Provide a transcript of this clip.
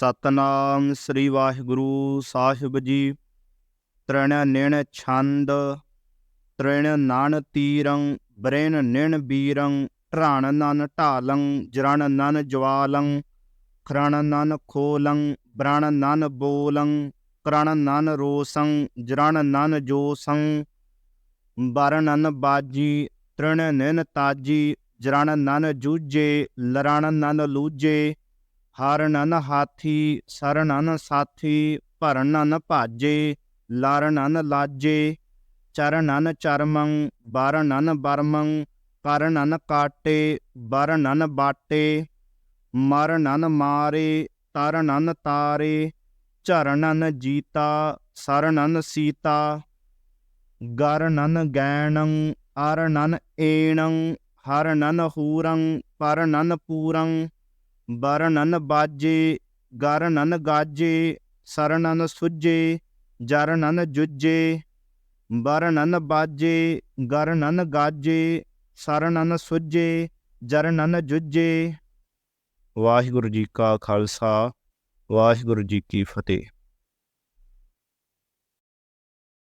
ਸਤਨਾਮ ਸ੍ਰੀ ਵਾਹਿਗੁਰੂ ਸਾਹਿਬ ਜੀ। ਤ੍ਰਿਣ ਨਿਣ ਛੰਦ, ਤ੍ਰਿਣ ਨਾਨ ਤੀਰੰ, ਬ੍ਰੇਨ ਨਿਣ ਬੀਰੰ ਢਾਣ ਨਨ ਢਾਲੰ, ਜਰਣ ਨਨ ਜਵਾਲੰ, ਖਰਣ ਨਨ ਖੋਲੰ, ਬ੍ਰਣ ਨਨ ਬੋਲੰ, ਕਰਣ ਨਨ ਰੋਸੰ, ਜਰਣ ਨਨ ਜੋਸੰ ਬਰਨਨ ਬਾਜੀ, ਤ੍ਰਿਣ ਨਿਨ ਤਾਜੀ, ਜਰਣ ਨਨ ਜੂਜੇ ਲਰਣ ਨਨ ਲੂਜੇ ਹਰਨਨ ਹਾਥੀ ਸਰਨਨ ਸਾਥੀ ਭਰਨਨ ਭਾਜੇ ਲਾਰਨਨ ਲਾਜੇ ਚਰਨਨ ਚਰਮੰ ਬਰਨਨ ਬਰਮੰ ਕਰਨਨ ਕਾਟੇ ਬਰਨਨ ਬਾਟੇ ਮਰਨਨ ਮਾਰੇ ਤਰਨਨ ਤਾਰੇ ਝਰਨਨ ਜੀਤਾ ਸਰਨਨ ਸੀਤਾ ਗਰਨਨ ਗੈਣੰ ਅਰਨਨ ਏਣੰ ਹਰਨਨ ਹੂਰੰ ਪਰਨਨ ਪੂਰੰ ਬਰਨਨ ਬਾਜੇ ਗਰਨਨ ਗਾਜੇ ਸਰਨਨ ਸੁਜੇ ਜਰਨਨ ਜੁਜੇ ਬਰਨਨ ਬਾਜੇ ਗਰਨਨ ਗਾਜੇ ਸਰਨਨ ਸੁਜੇ ਜਰਨਨ ਜੁਜੇ ਵਾਹਿਗੁਰੂ ਜੀ ਕਾ ਖਾਲਸਾ, ਵਾਹਿਗੁਰੂ ਜੀ ਕੀ ਫਤਿਹ।